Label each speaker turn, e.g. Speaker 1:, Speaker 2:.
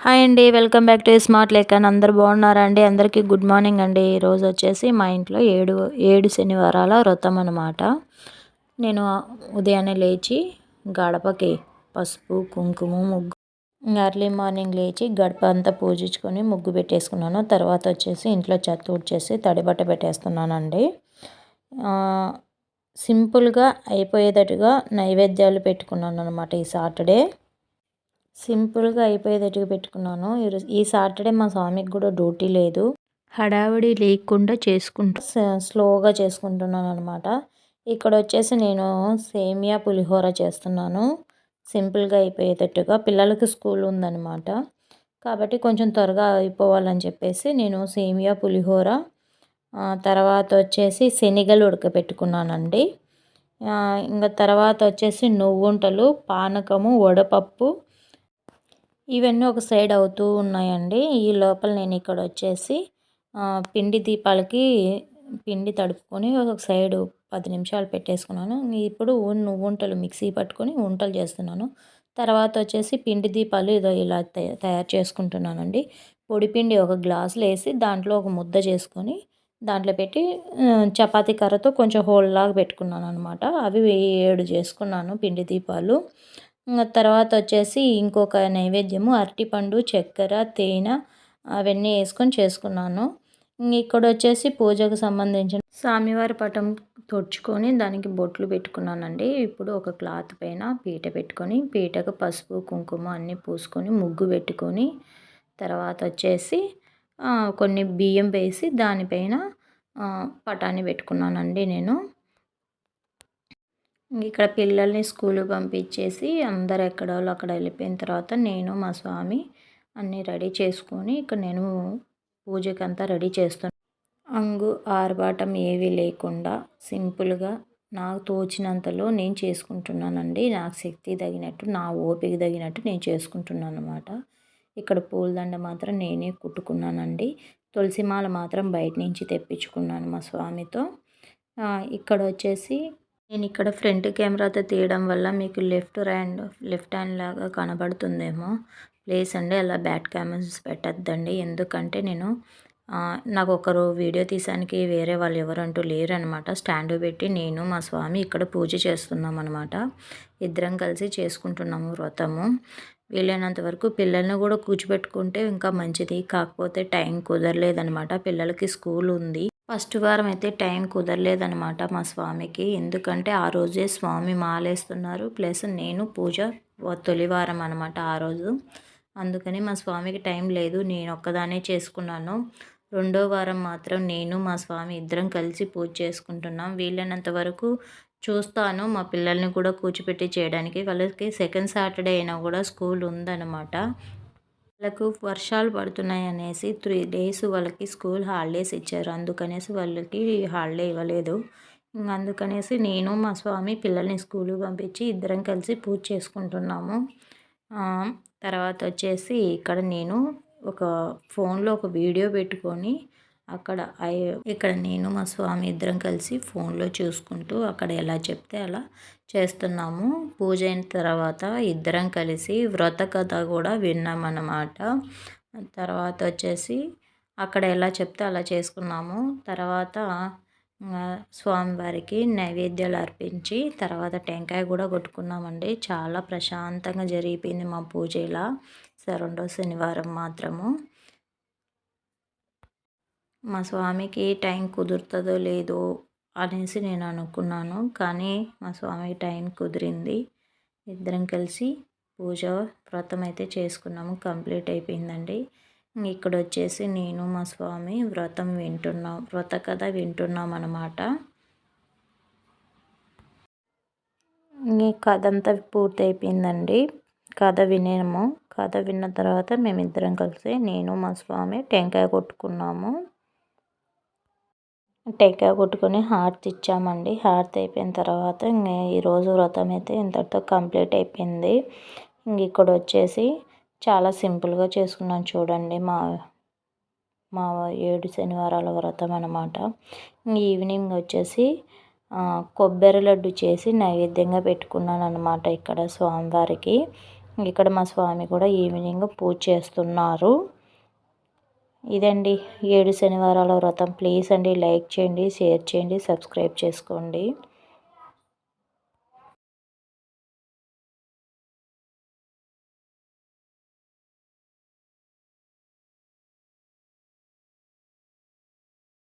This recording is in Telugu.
Speaker 1: హాయ్ అండి వెల్కమ్ బ్యాక్ టు స్మార్ట్ లెక్కన్ అందరు బాగున్నారా అండి? అందరికీ గుడ్ మార్నింగ్ అండి. ఈరోజు వచ్చేసి మా ఇంట్లో ఏడు ఏడు శనివారాల వ్రతం అనమాట నేను ఉదయాన్నే లేచి గడపకి పసుపు కుంకుమ ముగ్గు ఎర్లీ మార్నింగ్ లేచి గడప అంతా పూజించుకొని ముగ్గు పెట్టేసుకున్నాను. తర్వాత వచ్చేసి ఇంట్లో చెత్త ఊడ్చేసి తడిబట్ట పెట్టేస్తున్నానండి. సింపుల్గా అయిపోయేటట్టుగా నైవేద్యాలు పెట్టుకున్నాను అనమాట ఈ సాటర్డే. సింపుల్గా అయిపోయేటట్టుగా పెట్టుకున్నాను. ఈ సాటర్డే మా స్వామికి కూడా డ్యూటీ లేదు. హడావిడి లేకుండా చేసుకుంటూ స్లోగా చేసుకుంటున్నాను అనమాట ఇక్కడ వచ్చేసి నేను సేమియా పులిహోర చేస్తున్నాను. సింపుల్గా అయిపోయేటట్టుగా పిల్లలకి స్కూల్ ఉందన్నమాట. కాబట్టి కొంచెం త్వరగా అయిపోవాలని చెప్పేసి నేను సేమియా పులిహోర తర్వాత వచ్చేసి శనగలు ఉడకబెట్టుకున్నానండి ఇంకా తర్వాత వచ్చేసి నువ్వుంటలు పానకము వడపప్పు ఇవన్నీ ఒక సైడ్ అవుతూ ఉన్నాయండి. ఈ లోపల నేను ఇక్కడ వచ్చేసి పిండి దీపాలకి పిండి తడుపుకొని ఒక సైడు పది నిమిషాలు పెట్టేసుకున్నాను. ఇప్పుడు వంటలు మిక్సీ పట్టుకొని వంటలు చేస్తున్నాను. తర్వాత వచ్చేసి పిండి దీపాలు ఇదో ఇలా తయారు చేసుకుంటున్నానండి. పొడిపిండి ఒక గ్లాసులో వేసి దాంట్లో ఒక ముద్ద చేసుకొని దాంట్లో పెట్టి చపాతీ కర్రతో కొంచెం హోల్లాగా పెట్టుకున్నాను అనమాట అవి ఏడు చేసుకున్నాను పిండి దీపాలు. తర్వాత వచ్చేసి ఇంకొక నైవేద్యము అరటిపండు చక్కెర తేనె అవన్నీ వేసుకొని చేసుకున్నాను. ఇక్కడ వచ్చేసి పూజకు సంబంధించిన స్వామివారి పటం తుడుచుకొని దానికి బొట్లు పెట్టుకున్నానండి. ఇప్పుడు ఒక క్లాత్ పైన పీట పెట్టుకొని పీటకు పసుపు కుంకుమ అన్నీ పూసుకొని ముగ్గు పెట్టుకొని తర్వాత వచ్చేసి కొన్ని బియ్యం వేసి దానిపైన పటాన్ని పెట్టుకున్నానండి నేను. ఇక్కడ పిల్లల్ని స్కూల్ పంపించేసి అందరు ఎక్కడ వాళ్ళు అక్కడ వెళ్ళిపోయిన తర్వాత నేను మా స్వామి అన్నీ రెడీ చేసుకొని ఇక్కడ నేను పూజకి అంతా రెడీ చేస్తాను అంగు ఆర్భాటం ఏవి లేకుండా సింపుల్గా నాకు తోచినంతలో నేను చేసుకుంటున్నానండి. నాకు శక్తి తగినట్టు నా ఓపిక తగినట్టు నేను చేసుకుంటున్నాను అనమాట ఇక్కడ పూలదండ మాత్రం నేనే కుట్టుకున్నానండి. తులసిమాల మాత్రం బయట నుంచి తెప్పించుకున్నాను మా స్వామితో. ఇక్కడ వచ్చేసి నేను ఇక్కడ ఫ్రంట్ కెమెరాతో తీయడం వల్ల మీకు లెఫ్ట్ హ్యాండ్ లెఫ్ట్ హ్యాండ్ లాగా కనబడుతుందేమో. ప్లీజ్ అండి అలా బ్యాట్ కెమెరాస్ పెట్టద్దండి. ఎందుకంటే నేను నాకు ఒకరు వీడియో తీసానికి వేరే వాళ్ళు ఎవరంటూ లేరు అనమాట స్టాండ్ పెట్టి నేను మా స్వామి ఇక్కడ పూజ చేస్తున్నాం అనమాట ఇద్దరం కలిసి చేసుకుంటున్నాము వ్రతము. వీలైనంత వరకు పిల్లల్ని కూడా కూర్చోబెట్టుకుంటే ఇంకా మంచిది. కాకపోతే టైం కుదరలేదనమాట. పిల్లలకి స్కూల్ ఉంది. ఫస్ట్ వారం అయితే టైం కుదరలేదనమాట మా స్వామికి. ఎందుకంటే ఆ రోజే స్వామి మాలేస్తున్నారు. ప్లస్ నేను పూజ తొలివారం అనమాట ఆ రోజు. అందుకని మా స్వామికి టైం లేదు. నేను ఒక్కదానే చేసుకున్నాను. రెండో వారం మాత్రం నేను మా స్వామి ఇద్దరం కలిసి పూజ చేసుకుంటున్నాం. వీలైనంత వరకు చూస్తాను. మా పిల్లల్ని కూడా కూర్చోపెట్టి చేయడానికి. వాళ్ళకి సెకండ్ సాటర్డే అయినా కూడా స్కూల్ ఉందన్నమాట. వాళ్ళకు వర్షాలు పడుతున్నాయి అనేసి త్రీ డేస్ వాళ్ళకి స్కూల్ హాలిడేస్ ఇచ్చారు. అందుకనేసి వాళ్ళకి హాలిడే ఇవ్వలేదు. అందుకనేసి నేను మా స్వామి పిల్లల్ని స్కూల్కి పంపించి ఇద్దరం కలిసి పూజ చేసుకుంటున్నాము. తర్వాత వచ్చేసి ఇక్కడ నేను ఒక ఫోన్లో ఒక వీడియో పెట్టుకొని అక్కడ ఇక్కడ నేను మా స్వామి ఇద్దరం కలిసి ఫోన్లో చూసుకుంటూ అక్కడ ఎలా చెప్తే అలా చేస్తున్నాము. పూజ అయిన తర్వాత ఇద్దరం కలిసి వ్రత కథ కూడా విన్నామన్నమాట. తర్వాత వచ్చేసి అక్కడ ఎలా చెప్తే అలా చేసుకున్నాము. తర్వాత స్వామివారికి నైవేద్యాలు అర్పించి తర్వాత టెంకాయ కూడా కొట్టుకున్నామండి. చాలా ప్రశాంతంగా జరిగిపోయింది మా పూజ ఇలా. రెండో శనివారం మాత్రము. మా స్వామికి టైం కుదురుతుందో లేదో అనేసి నేను అనుకున్నాను. కానీ మా స్వామికి టైం కుదిరింది. ఇద్దరం కలిసి పూజ వ్రతం అయితే చేసుకున్నాము. కంప్లీట్ అయిపోయిందండి. ఇక్కడ వచ్చేసి నేను మా స్వామి వ్రతం వింటున్నాం. వ్రత కథ వింటున్నాం అనమాట ఈ కథ అంతా పూర్తి అయిపోయిందండి. కథ వినేము. కథ విన్న తర్వాత మేమిద్దరం కలిసి నేను మా స్వామి టెంకాయ కొట్టుకున్నాము. టెంకాయ కొట్టుకొని హారతి ఇచ్చామండి. హారతి అయిపోయిన తర్వాత ఇంక ఈరోజు వ్రతం అయితే ఇంతటితో కంప్లీట్ అయిపోయింది. ఇంక ఇక్కడ వచ్చేసి చాలా సింపుల్గా చేసుకున్నాను చూడండి. మా మా ఏడు శనివారాల వ్రతం అనమాట ఈవినింగ్ వచ్చేసి కొబ్బరి లడ్డు చేసి నైవేద్యంగా పెట్టుకున్నాను అనమాట ఇక్కడ స్వామివారికి. ఇక్కడ మా స్వామి కూడా ఈవినింగ్ పూజ చేస్తున్నారు. ఇదండి ఏడు శనివారాల వ్రతం. ప్లీజ్ అండి లైక్ చేయండి షేర్ చేయండి సబ్స్క్రైబ్ చేసుకోండి.